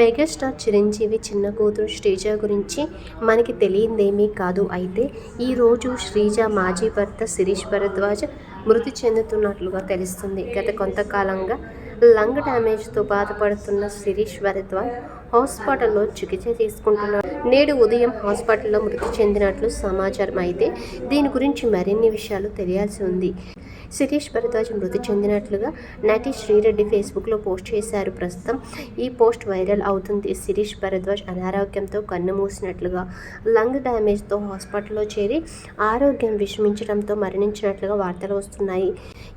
Megastar Chiranjeevi చిన్న కూతురు శ్రీజ గురించి మనకి తెలియందేమీ కాదు. అయితే ఈరోజు శ్రీజ మాజీ భర్త శిరీష్ భరద్వాజ్ మృతి చెందుతున్నట్లుగా తెలుస్తుంది. గత కొంతకాలంగా లంగ్ డ్యామేజ్తో బాధపడుతున్న శిరీష్ భరద్వాజ్ హాస్పిటల్లో చికిత్స తీసుకుంటున్నారు నేడు ఉదయం హాస్పిటల్లో మృతి చెందినట్లు సమాచారం. అయితే దీని గురించి మరిన్ని విషయాలు తెలియాల్సి ఉంది. శిరీష్ భరద్వాజ్ మృతి చెందినట్లుగా నటి శ్రీరెడ్డి ఫేస్బుక్లో పోస్ట్ చేశారు. ప్రస్తుతం ఈ పోస్ట్ వైరల్ అవుతుంది. శిరీష్ భరద్వాజ్ అనారోగ్యంతో కన్ను మూసినట్లుగా లంగ్ డ్యామేజ్తో హాస్పిటల్లో చేరి ఆరోగ్యం విషమించడంతో మరణించినట్లుగా వార్తలు వస్తున్నాయి.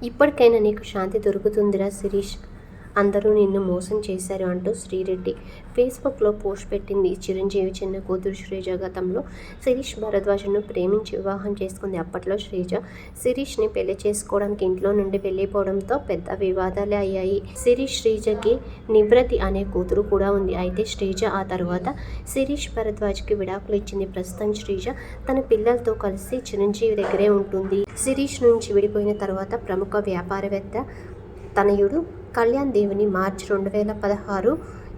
ఇప్పటికైనా నీకు శాంతి దొరుకుతుందిరా శిరీష్? అందరూ నిన్ను మోసం చేశారు అంటూ శ్రీరెడ్డి ఫేస్బుక్లో పోస్ట్ పెట్టింది. చిరంజీవి చిన్న కూతురు శ్రీజ గతంలో శిరీష్ భరద్వాజను ప్రేమించి వివాహం చేసుకుంది. అప్పట్లో శ్రీజ శిరీష్ని పెళ్ళి చేసుకోవడానికి ఇంట్లో నుండి వెళ్ళిపోవడంతో పెద్ద వివాదాలే అయ్యాయి. శిరీష్ శ్రీజకి నివ్రతి అనే కూతురు కూడా ఉంది. అయితే శ్రీజ ఆ తర్వాత శిరీష్ భరద్వాజ్కి విడాకులు ఇచ్చింది. ప్రస్తుతం శ్రీజ తన పిల్లలతో కలిసి చిరంజీవి దగ్గరే ఉంటుంది. శిరీష్ నుంచి విడిపోయిన తర్వాత ప్రముఖ వ్యాపారవేత్త తనయుడు కళ్యాణ్ దేవుని మార్చి రెండు వేల పదహారు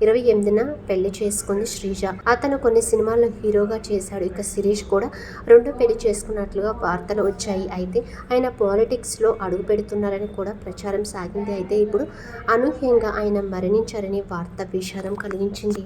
ఇరవై ఎనిమిదిన పెళ్ళి చేసుకుంది శ్రీజ. అతను కొన్ని సినిమాల్లో హీరోగా చేశాడు. ఇక శిరీష్ కూడా రెండో పెళ్ళి చేసుకున్నట్లుగా వార్తలు వచ్చాయి. అయితే ఆయన పాలిటిక్స్లో అడుగు పెడుతున్నారని కూడా ప్రచారం సాగింది. అయితే ఇప్పుడు అనూహ్యంగా ఆయన మరణించారని వార్త విషాదం కలిగించింది.